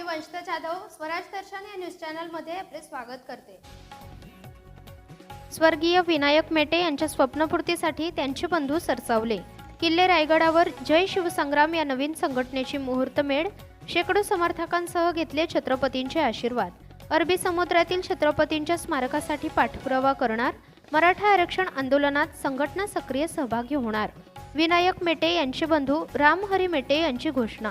मी वंशिता जाधव स्वराज दर्शन या न्यूज चॅनलमध्ये आपले स्वागत करते. स्वर्गीय विनायक मेटे यांच्या स्वप्नपूर्तीसाठी त्यांचे बंधू सरसावले. किल्ले रायगडावर जय शिवसंग्राम या नवीन संघटनेची मुहूर्तमेढ शेकडो समर्थकांसह घेतले छत्रपतींचे आशीर्वाद. अरबी समुद्रातील छत्रपतींच्या स्मारकासाठी पाठपुरावा करणार मराठा आरक्षण आंदोलनात संघटना सक्रिय सहभागी होणार. विनायक मेटे यांचे बंधू रामहरी मेटे यांची घोषणा.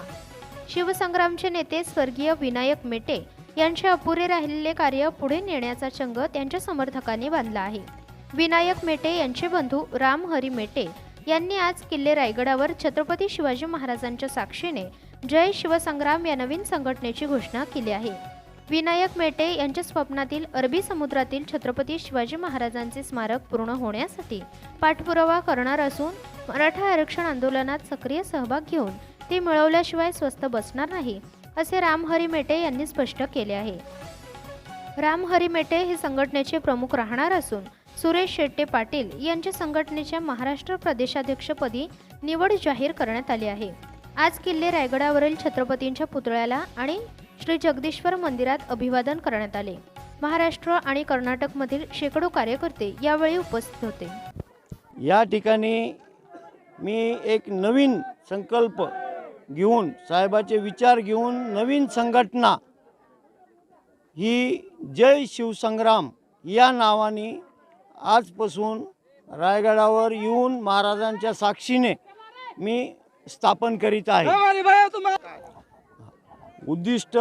शिवसंग्रामचे नेते स्वर्गीय विनायक मेटे यांचे अपुरे राहिलेले कार्य पुढे नेण्याचा चंग त्यांच्या समर्थकांनी बांधला आहे. विनायक मेटे यांचे बंधू राम हरी मेटे यांनी आज किल्ले रायगडावर छत्रपती शिवाजी महाराजांच्या साक्षीने जय शिवसंग्राम या नवीन संघटनेची घोषणा केली आहे. विनायक मेटे यांच्या स्वप्नातील अरबी समुद्रातील छत्रपती शिवाजी महाराजांचे स्मारक पूर्ण होण्यासाठी पाठपुरावा करणार असून मराठा आरक्षण आंदोलनात सक्रिय सहभाग घेऊन ते मिळवल्याशिवाय स्वस्त बसणार नाही असे रामहरी मेटे यांनी स्पष्ट केले आहे. रामहरी मेटे हे संघटनेचे प्रमुख राहणार असून सुरेश शेट्टे पाटील यांच्या संघटनेच्या महाराष्ट्र प्रदेशाध्यक्षपदी निवड जाहीर करण्यात आली आहे. आज किल्ले रायगडावरील छत्रपतींच्या पुतळ्याला आणि श्री जगदीश्वर मंदिरात अभिवादन करण्यात आले. महाराष्ट्र आणि कर्नाटकमधील शेकडो कार्यकर्ते यावेळी उपस्थित होते. या ठिकाणी मी एक नवीन संकल्प घेऊन साहेबाचे विचार घेऊन नवीन संघटना ही जय शिवसंग्राम या नावाने आजपासून रायगडावर येऊन महाराजांच्या साक्षीने मी स्थापन करीत आहे. उद्दिष्ट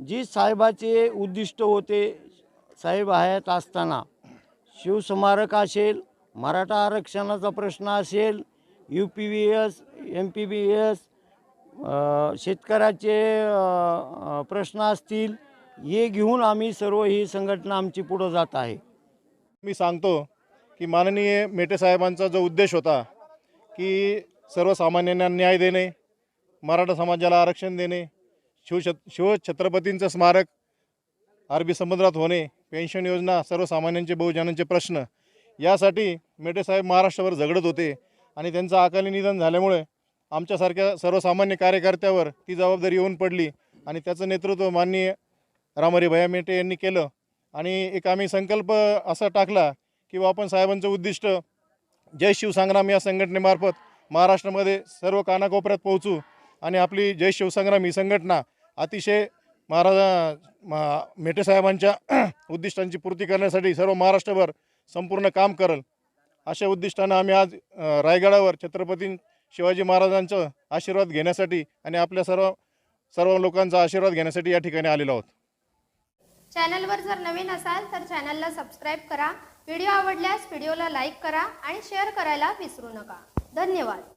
जी साहेबाचे उद्दिष्ट होते साहेब हयात असताना शिवस्मारक असेल मराठा आरक्षणाचा प्रश्न असेल U P B S M P B S शेतकऱ्याचे प्रश्न असतील हे घेऊन आम्ही सर्व ही संघटना आमची पुढं जात आहे. मी सांगतो की माननीय मेटे साहेबांचा जो उद्देश होता की सर्वसामान्यांना न्याय देणे मराठा समाजाला आरक्षण देणे शिवछत शिवछत्रपतींचं स्मारक अरबी समुद्रात होणे पेन्शन योजना सर्वसामान्यांचे बहुजनांचे प्रश्न यासाठी मेटे साहेब महाराष्ट्रावर झगडत होते आणि त्यांचं अकाली निधन झाल्यामुळे आमच्यासारख्या सर्वसामान्य कार्यकर्त्यावर ती जबाबदारी येऊन पडली आणि त्याचं नेतृत्व माननीय रामहरी भैया मेटे यांनी केलं. आणि एक आम्ही संकल्प असा टाकला की बा आपण साहेबांचं उद्दिष्ट जय शिवसंग्राम या संघटनेमार्फत महाराष्ट्रामध्ये सर्व कानाकोपऱ्यात पोहोचू आणि आपली जय शिवसंग्राम ही संघटना अतिशय महाराजा मा- मेटे साहेबांच्या उद्दिष्टांची पूर्ती करण्यासाठी सर्व महाराष्ट्रभर संपूर्ण काम करल. अशा उद्दिष्टानं आम्ही आज रायगडावर छत्रपती शिवाजी महाराजांचा आशीर्वाद घेण्यासाठी आणि आपल्या सर्व सर्व लोकांचा आशीर्वाद घेण्यासाठी या ठिकाणी आलेलो आहोत. चॅनलवर जर नवीन असाल तर चॅनलला सबस्क्राईब करा. व्हिडिओ आवडल्यास व्हिडिओला लाईक करा आणि शेअर करायला विसरू नका. धन्यवाद.